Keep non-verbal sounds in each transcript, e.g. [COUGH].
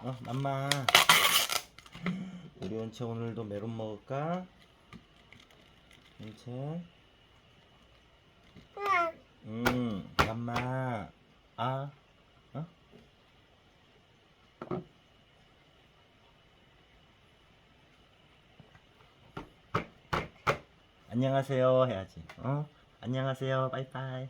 어, 맘마. 우리 은채 오늘도 메론 먹을까? 은채. 음, 맘마. 아, 어? 안녕하세요 해야지. 어? 안녕하세요. 빠이빠이.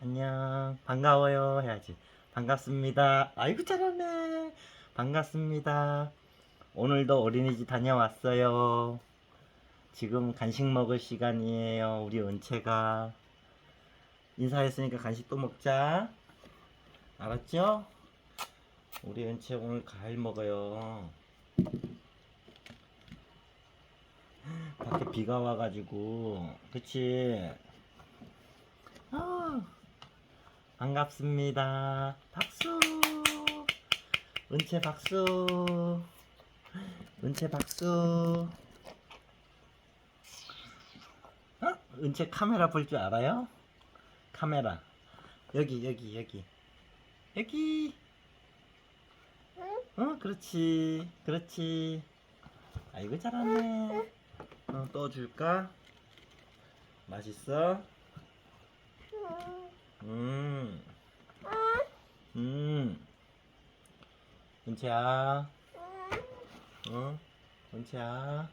안녕. 반가워요 해야지. 반갑습니다. 아이고 잘하네. 반갑습니다. 오늘도 어린이집 다녀왔어요. 지금 간식 먹을 시간이에요. 우리 은채가 인사했으니까 간식 또 먹자. 알았죠? 우리 은채 오늘 과일 먹어요. 밖에 비가 와가지고, 그치? 아, 반갑습니다. 박수! 은채 박수! 은채 박수! 어? 은채 카메라 볼 줄 알아요? 카메라. 여기, 여기, 여기. 여기! 어, 그렇지. 그렇지. 아이고, 잘하네. 어, 떠 줄까? 맛있어? 음. 음. 은채야. 어? 은채야.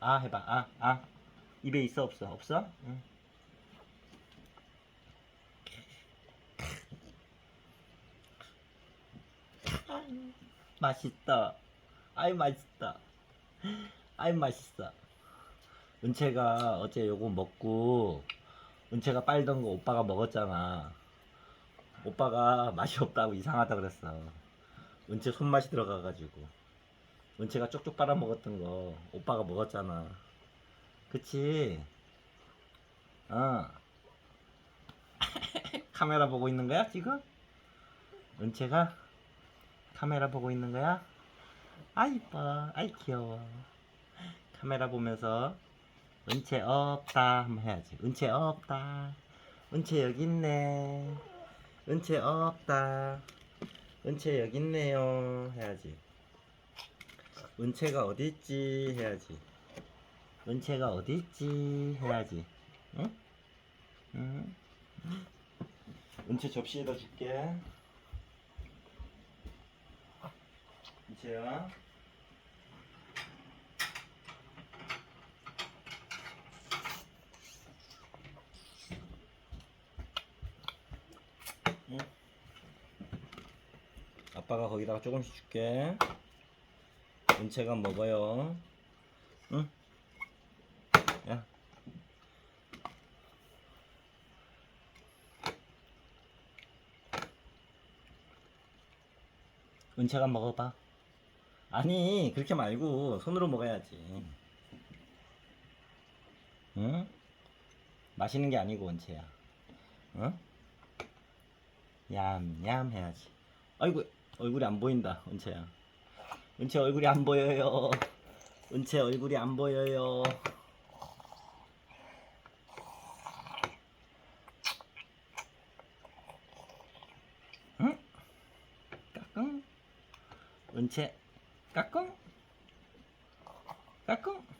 아, 해봐. 아, 아. 입에 있어, 없어? 없어? 응. 맛있다. 아이, 맛있다. 아이, 맛있어. 은채가 어제 요거 먹고 은채가 빨던 거 오빠가 먹었잖아. 오빠가 맛이 없다고 이상하다 그랬어. 은채 손맛이 들어가가지고. 은채가 쪽쪽 빨아 먹었던 거 오빠가 먹었잖아. 그치? 어. [LAUGHS] 카메라 보고 있는 거야, 지금? 은채가? 카메라 보고 있는 거야? 아, 이뻐. 아이, 귀여워. 카메라 보면서 은채 없다 한번 해야지. 은채 없다. 은채 여기 있네. 은채 없다. 은채 여기 있네요. 해야지. 은채가 어디 있지? 해야지. 은채가 어디 있지? 해야지. 응? 응? 은채 접시에다 줄게. 은채야. 응? 아빠가 거기다가 조금씩 줄게. 은채가 먹어요. 응? 야. 은채가 먹어봐. 아니, 그렇게 말고 손으로 먹어야지. 응? 마시는 게 아니고 은채야. 응? 얌얌 해야지. 아이고 얼굴이 안 보인다 은채야. 은채 얼굴이 안 보여요. 은채 얼굴이 안 보여요. 응? 까꿍. 은채 까꿍. 까꿍.